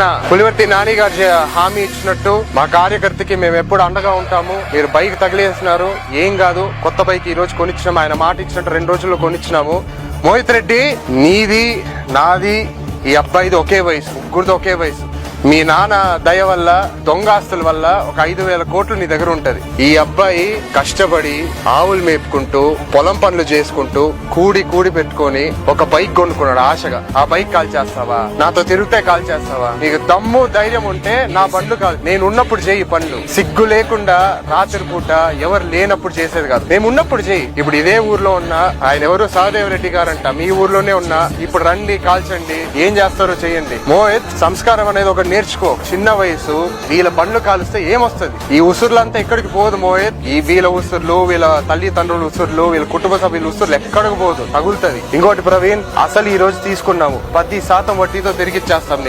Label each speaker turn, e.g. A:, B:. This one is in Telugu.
A: మన పులివర్తి నాని గారు చే- హామీ ఇచ్చినట్టు మా కార్యకర్తకి మేము ఎప్పుడు అండగా ఉంటాము. మీరు బైక్ తగిలేస్తున్నారు. ఏం కాదు. కొత్త బైక్ ఈ రోజు కొనిచ్చినాము ఆయన మాట ఇచ్చినట్టు రెండు రోజుల్లో కొనిచ్చినాము. మోహిత్ రెడ్డి నీది నాది ఈ అబ్బాయిది ఒకే వయసు ముగ్గురిది ఒకే వయసు. మీ నాన్న దయ వల్ల దొంగ ఆస్తుల వల్ల ఒక ఐదు వేల కోట్లు నీ దగ్గర ఉంటది. ఈ అబ్బాయి కష్టపడి ఆవులు మేపుకుంటూ పొలం పనులు చేసుకుంటూ కూడి కూడి పెట్టుకొని ఒక బైక్ కొనుక్కున్నాడు ఆశగా. ఆ బైక్ కాల్ చేస్తావా? నాతో తిరిగితే కాల్ చేస్తావా? నీకు దమ్ము ధైర్యం ఉంటే నా పనులు కాదు నేను ఉన్నప్పుడు చేయి పనులు. సిగ్గు లేకుండా రాత్రి పూట ఎవరు లేనప్పుడు చేసేది కాదు. మేము ఉన్నప్పుడు చేయి. ఇప్పుడు ఇదే ఊర్లో ఉన్నా ఆయన ఎవరు సహదేవ్ రెడ్డి గారంట. మీ ఊర్లోనే ఉన్నా. ఇప్పుడు రండి కాల్చండి. ఏం చేస్తారో చేయండి. మోహిత్ సంస్కారం అనేది ఒకటి నేర్చుకో. చిన్న వయసు వీళ్ళ బండ్లు కాలుస్తే ఏమొస్తుంది? ఈ ఉసురులంతా ఎక్కడికి పోదు మోహిత్ ఈ వీళ్ళ ఉసురులు వీళ్ళ తల్లిదండ్రుల ఉసురులు వీళ్ళ కుటుంబ సభ్యుల ఉసురులు ఎక్కడికి పోదు? తగులుతుంది. ఇంకోటి ప్రవీణ్ అసలు ఈ రోజు తీసుకున్నాము. పది శాతం వడ్డీతో తిరిగి ఇచ్చేస్తాం